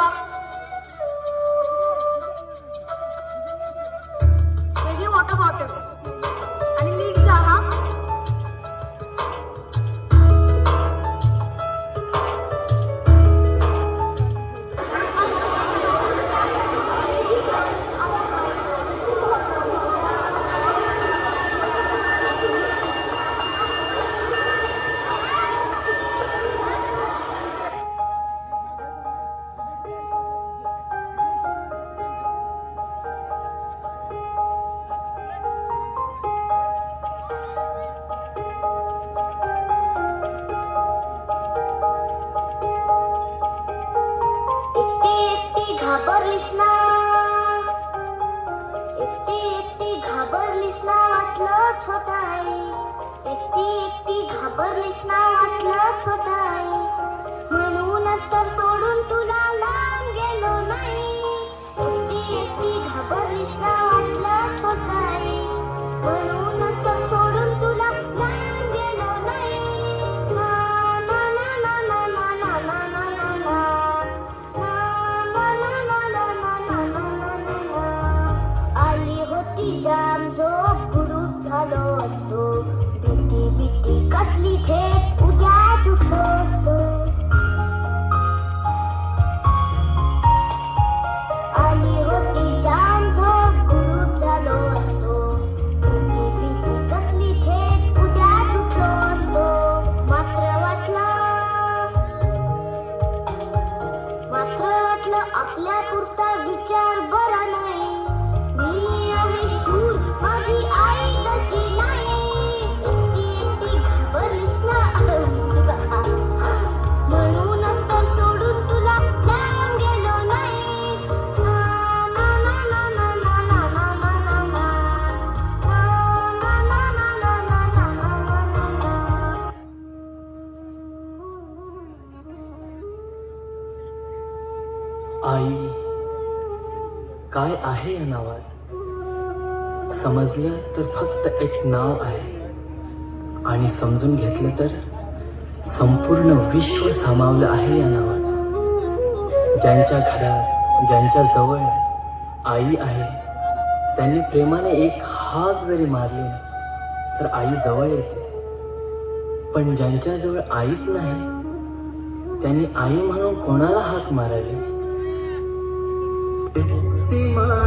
好。घाबरलीस ना वाटलं छोटा आई म्हणूनच तर सोडून तुला लांब गेलो नाही एकटी एकटी घाबरलीस ना वाटलं छोटा आई म्हणूनच तर सोडून तुला लांब गेलो नाही ना ना ना ना ना ना ना ना ना ना आली होती जाम आहे या नावात. समजलं तर फक्त एक नाव आहे. आणि समजून घेतलं तर संपूर्ण विश्व सामावलं आहे या नावात. ज्यांच्या घरात ज्यांच्या जवळ आई आहे त्यांनी प्रेमाने एक हाक जरी मारली तर आई जवळ येते. पण ज्यांच्याजवळ आईच नाही त्यांनी आई म्हणून कोणाला हाक मारावी? My.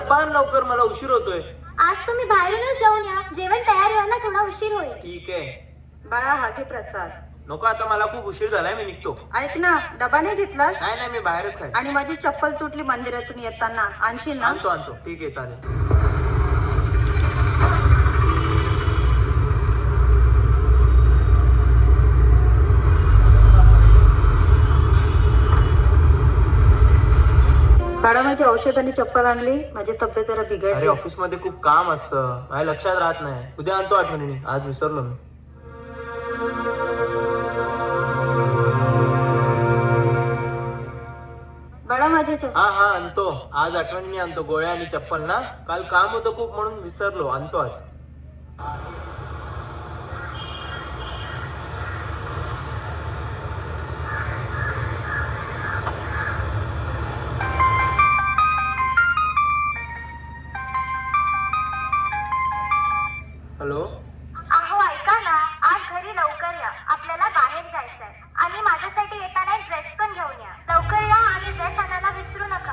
मला उशीर होतोय. आज तुम्ही बाहेरूनच जाऊन या. जेवण तयार व्हायला थोडा उशीर होईल. ठीक आहे. बाळा हा घे प्रसाद. नको आता मला खूप उशीर झालाय मी निघतो. ऐक ना डबा नाही घेतलास? नाही नाही मी बाहेरच खाय आणि माझी चप्पल तुटली मंदिरातून येताना. आणशील ना? आणतो आणतो. ठीक आहे चालेल बाळा माझी औषध आणि चप्पल आणली. माझी तब्येत जरा अरे बिघडली. ऑफिसमध्ये खूप काम असतं. माझ्या लक्षात राहत नाही. उद्या आणतो आठवणीने. आज विसरलो मी. बाळा माझी हा हा आणतो. आज आठवणीने आणतो. गोळ्या आणि चप्पल ना. काल काम होतं खूप म्हणून विसरलो. आणतो आज. हॅलो? अहो ऐका ना. आज घरी लवकर या. आपल्याला बाहेर जायचंय. आणि माझ्यासाठी येताना ड्रेस पण घेऊन या. लवकर या आणि ड्रेस आणायला विसरू नका.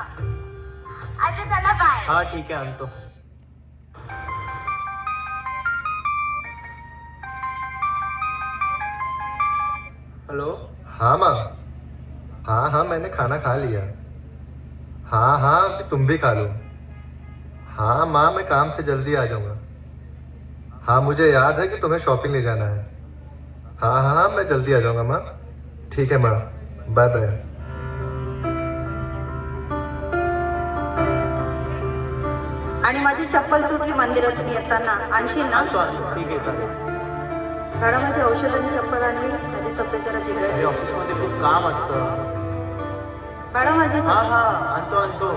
अच्छा चला बाय हा ठीक आहे आणतो. हॅलो? हाँ माँ. हाँ हाँ मैंने खाना खा लिया. हाँ हाँ तुम भी खा लो. हाँ माँ मैं काम से जल्दी आ जाऊँगा. हाँ मुझे याद है कि तुम्हें शॉपिंग ले जाना है। हाँ हाँ हाँ मैं जल्दी आ जाऊंगा माँ। ठीक है माँ। बाय बाय आणि माझी चप्पल तुटली मंदिरातून येताना. आणशील ना? आणतो आणतो ठीक आहे चालेल. बाळा माझी औषध आणि चप्पल आणली. माझी तब्येत जरा अरे बिघडली. ऑफिसमध्ये खूप काम असतं. बाळा माझी हाँ चप्पल- हाँ आणतो आणतो.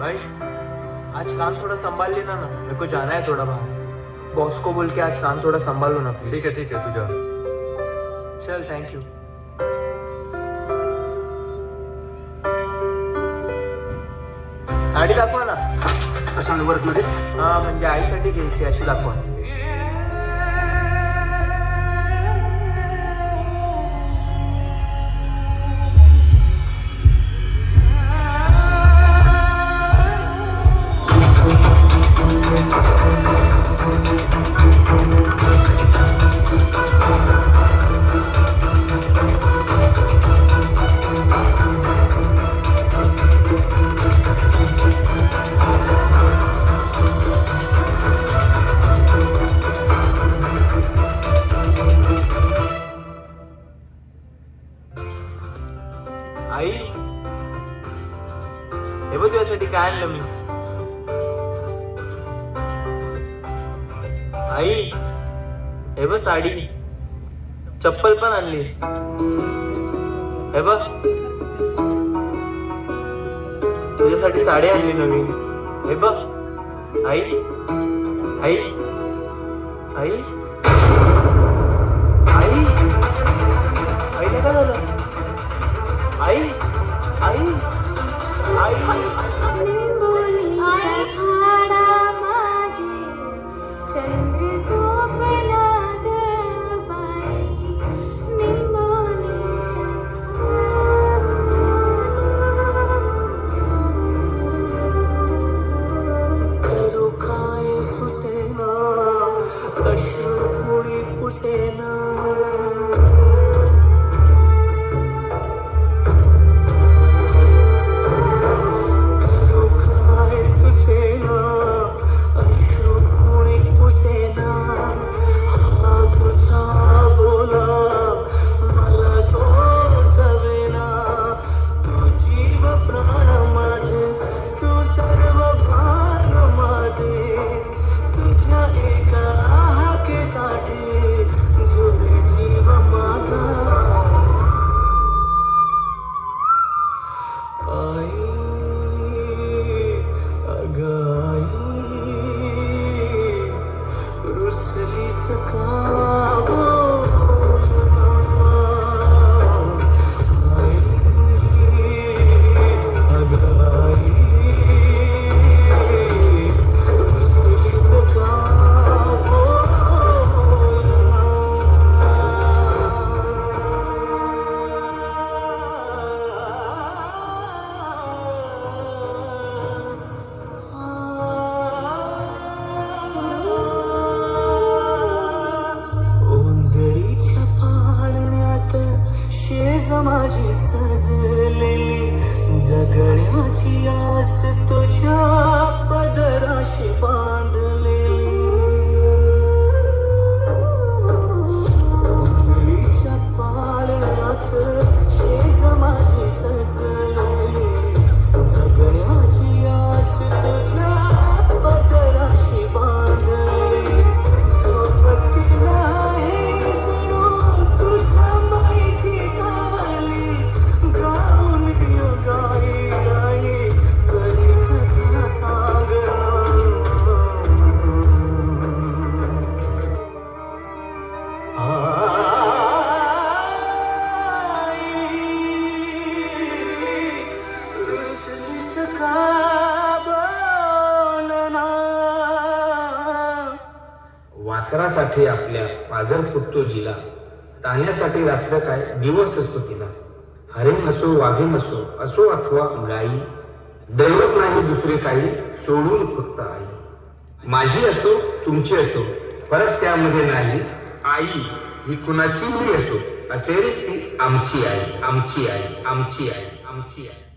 भाई आज काम थोड़ा संभाल लेना ना। मेरे को जाना है थोड़ा बाहर। बॉस को बोल के आज काम थोड़ा संभाल लो ना ठीक है ठीक है तू जा। चल थँक यू साडी दाखवा ना। हा म्हणजे आईसाठी घ्यायची अशी दाखवा। हे बघ साडी. चप्पल पण आणली. हे बघ. तुझ्यासाठी साडी आणली नवीन. हे बघ. आई. आई. आई. आई. आईला काय झालं? आई. आई. आई. चंद्र माझी सजलेली जगण्याची आस तो वासरासाठी आपल्या पाजर फुटतो जिला. ताण्यासाठी रात्र काय? दिवस असतो तिला. हरिण असो वाघीण असो असो अथवा गाई. दैवत नाही दुसरे काही सोडून फक्त आई. माझी असो तुमची असो परत त्यामध्ये नाही. आई ही कुणाचीही असो असेल ती आमची आई आमची आई आमची आई आमची आई.